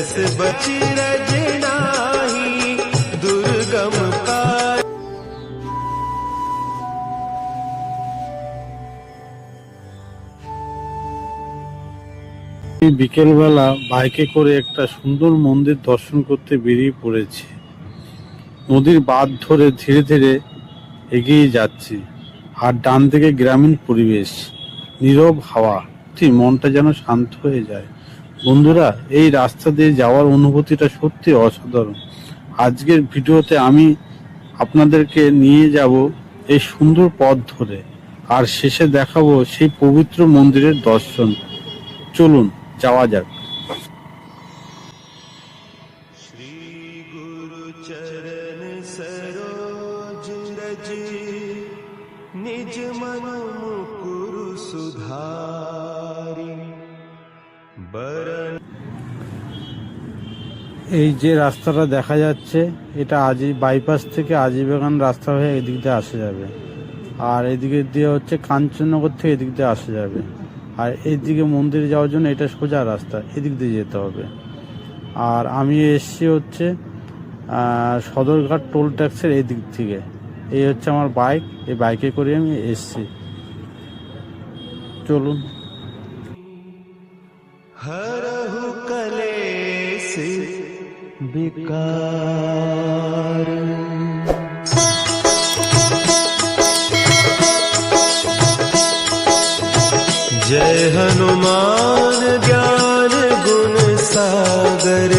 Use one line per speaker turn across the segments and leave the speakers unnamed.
सहस बचिरज नाही दुर्गम का
এই বিকেলবেলা বাইকে করে একটা সুন্দর মন্দির দর্শন করতে বেরিয়ে পড়েছি নদীর বাঁধ ধরে ধীরে ধীরে এগিয়ে যাচ্ছি আর ডান দিকে গ্রামীণ পরিবেশ নীরব হাওয়া সত্যি মনটা যেন শান্ত হয়ে যায় বন্ধুরা, এই রাস্তা দিয়ে যাওয়ার অনুভূতিটা সত্যি অসাধারণ। আজকের ভিডিওতে আমি আপনাদেরকে নিয়ে যাব এই সুন্দর পথ ধরে, আর শেষে দেখাবো সেই পবিত্র মন্দিরের দর্শন। চলুন, যাওয়া যাক।
নিজ মন মুকুর সুধারী।
এই যে রাস্তাটা দেখা যাচ্ছে, এটা আজি বাইপাস থেকে আজিবেগান রাস্তা হয়ে এদিক দিয়ে আসা যাবে। আর এদিকে দিয়ে হচ্ছে কাঞ্চননগর থেকে এদিক দিয়ে আসা যাবে। আর এদিকে মন্দিরে যাওয়ার জন্য এটা সোজা রাস্তা, এদিক দিয়ে যেতে হবে। আর আমি এসছি হচ্ছে সদরঘাট টোল ট্যাক্সের এই দিক থেকে। এই হচ্ছে আমার বাইক এই বাইকে করে আমি এসছি। চলুন।
हरहु कलेस विकार। जय हनुमान ज्ञान गुण सागर,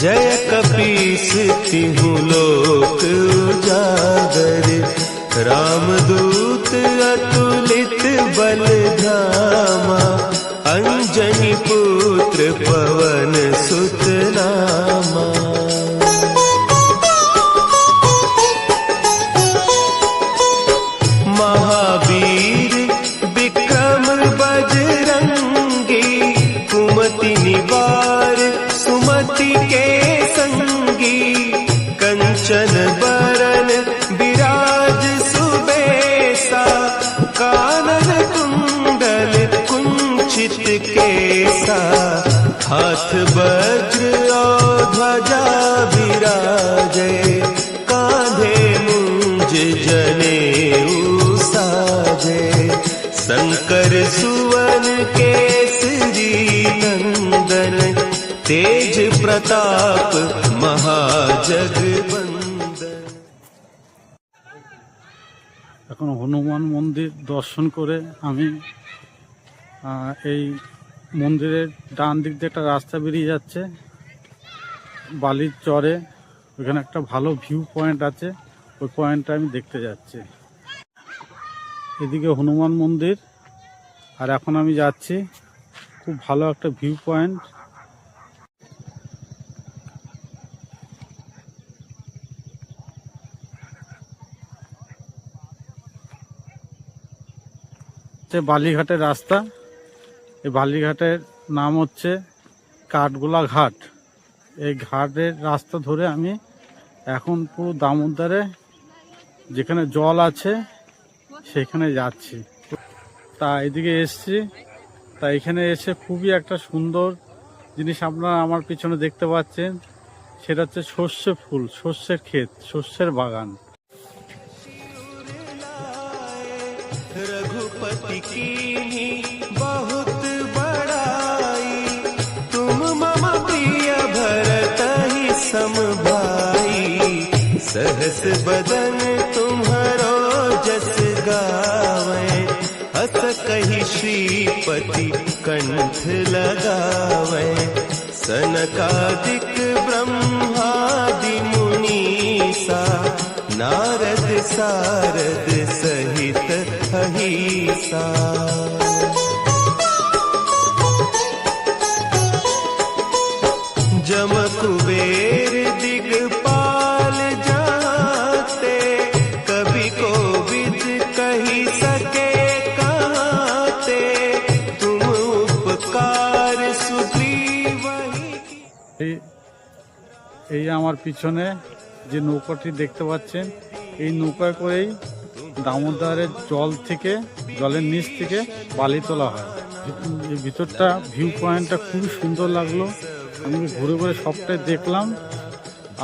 जय कपीस तिहु लोक उजागर। रामदूत अतुलित बल धामा पुत्र पवन सुत केसा हाथ वज्र और ध्वजा विराजे कांधे मुंज जने साजे शंकर सुवन केसरी नंदन तेज प्रताप महाजगबंदन
এখন হনুমান মন্দির দর্শন করে আমি আহ, এই মন্দিরের ডান দিক দিয়ে একটা রাস্তা বেরিয়ে যাচ্ছে। বালির চরে ওখানে একটা ভালো ভিউ পয়েন্ট আছে। ওই পয়েন্টটা আমি দেখতে যাচ্ছি। এদিকে হনুমান মন্দির। আর এখন আমি যাচ্ছি খুব ভালো একটা ভিউ পয়েন্ট বালিঘাটের রাস্তা। এই বালিঘাটের নাম হচ্ছে কাঠগোলা ঘাট। এই ঘাটের রাস্তা ধরে আমি এখন পুরো দামোদারে যেখানে জল আছে সেখানে যাচ্ছি। তা এদিকে এসছি। তা এখানে এসে খুবই একটা সুন্দর জিনিস আপনারা আমার পিছনে দেখতে পাচ্ছেন। সেটা হচ্ছে সর্ষে ফুল শস্যের ক্ষেত শস্যের বাগান।
রঘুপতি सहस बदन तुम्हारो जस गावे हस कही श्रीपति कंठ लगावे। सनकादिक ब्रह्मादि मुनीसा नारद सारद सहित अहिसा। जम कुबेर
এই এই আমার পিছনে যে নৌকাটি দেখতে পাচ্ছেন, এই নৌকায় করেই দামোদরের জল থেকে, জলের নিচ থেকে বালি তোলা হয়। ভিতরটা ভিউ পয়েন্টটা খুবই সুন্দর লাগল। আমি ঘুরে ঘুরে সবটাই দেখলাম।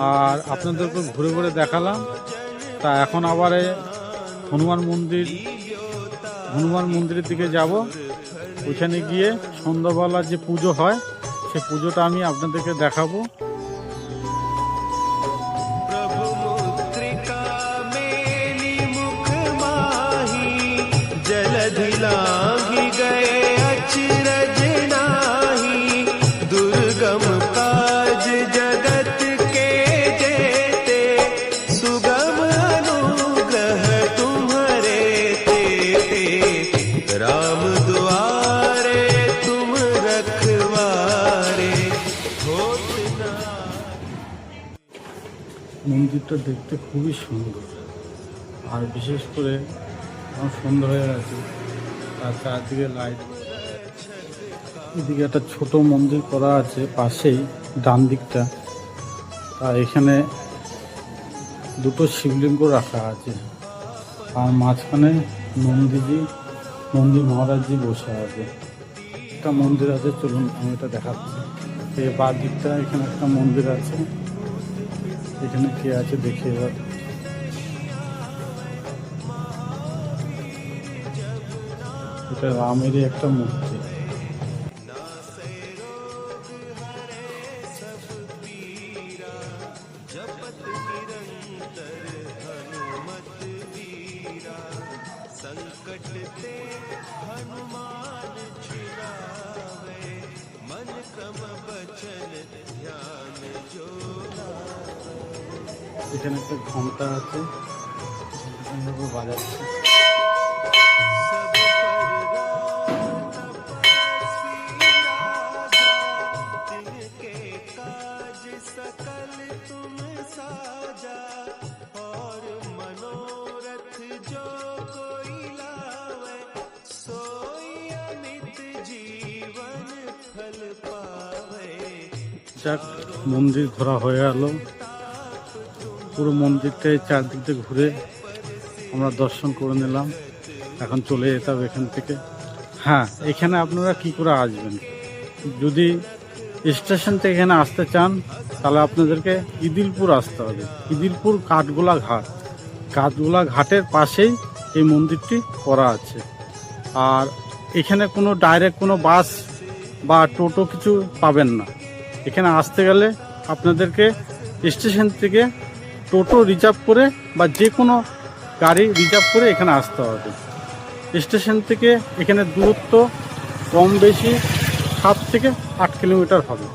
আর আপনাদেরকে ঘুরে ঘুরে দেখালাম। তা এখন আবার হনুমান মন্দির, হনুমান মন্দিরের দিকে যাব। ওইখানে গিয়ে সন্ধ্যাবেলা যে পুজো হয় সে পুজোটা আমি আপনাদেরকে দেখাবো
प्रभु
মন্দিরটা দেখতে খুবই সুন্দর। আর বিশেষ করে আমার সুন্দর হয়ে গেছে তার চারদিকে লাইট এদিকে একটা ছোট মন্দির করা আছে, পাশেই, ডান দিকটা। তা এখানে দুটো শিবলিঙ্গ রাখা আছে। আর মাঝখানে নন্দীজি, নন্দী মহারাজজি বসে আছে। একটা মন্দির আছে, চলুন আমি এটা দেখাচ্ছি। এই বা দিকটা, এখানে একটা মন্দির আছে। এখানে কে আছে দেখি এবার এটা রামেরই একটা মূর্তি
संकट ते हनुमान छुड़ावे मन क्रम बचन ध्यान जो
এখানে একটা ঘন্টা আছে এভাবে বাজাচ্ছে যাক মন্দির ঘোরা হয়ে গেল পুরো মন্দিরটাই চারদিক দিয়ে ঘুরে আমরা দর্শন করে নিলাম। এখন চলে যেতে হবে এখান থেকে। হ্যাঁ এখানে আপনারা কি করে আসবেন? যদি স্টেশন থেকে এখানে আসতে চান, তাহলে আপনাদেরকে ইদিলপুর আসতে হবে। ইদিলপুর কাঠগোলা ঘাট। কাঠগোলা ঘাটের পাশেই এই মন্দিরটি করা আছে। আর এখানে কোনো ডাইরেক্ট কোনো বাস বা টোটো কিছু পাবেন না। এখানে আসতে গেলে আপনাদেরকে স্টেশন থেকে টোটো রিজার্ভ করে বা যে কোনো গাড়ি রিজার্ভ করে এখানে আসতে হবে। স্টেশন থেকে এখানে দূরত্ব কম বেশি সাত থেকে আট কিলোমিটার হবে।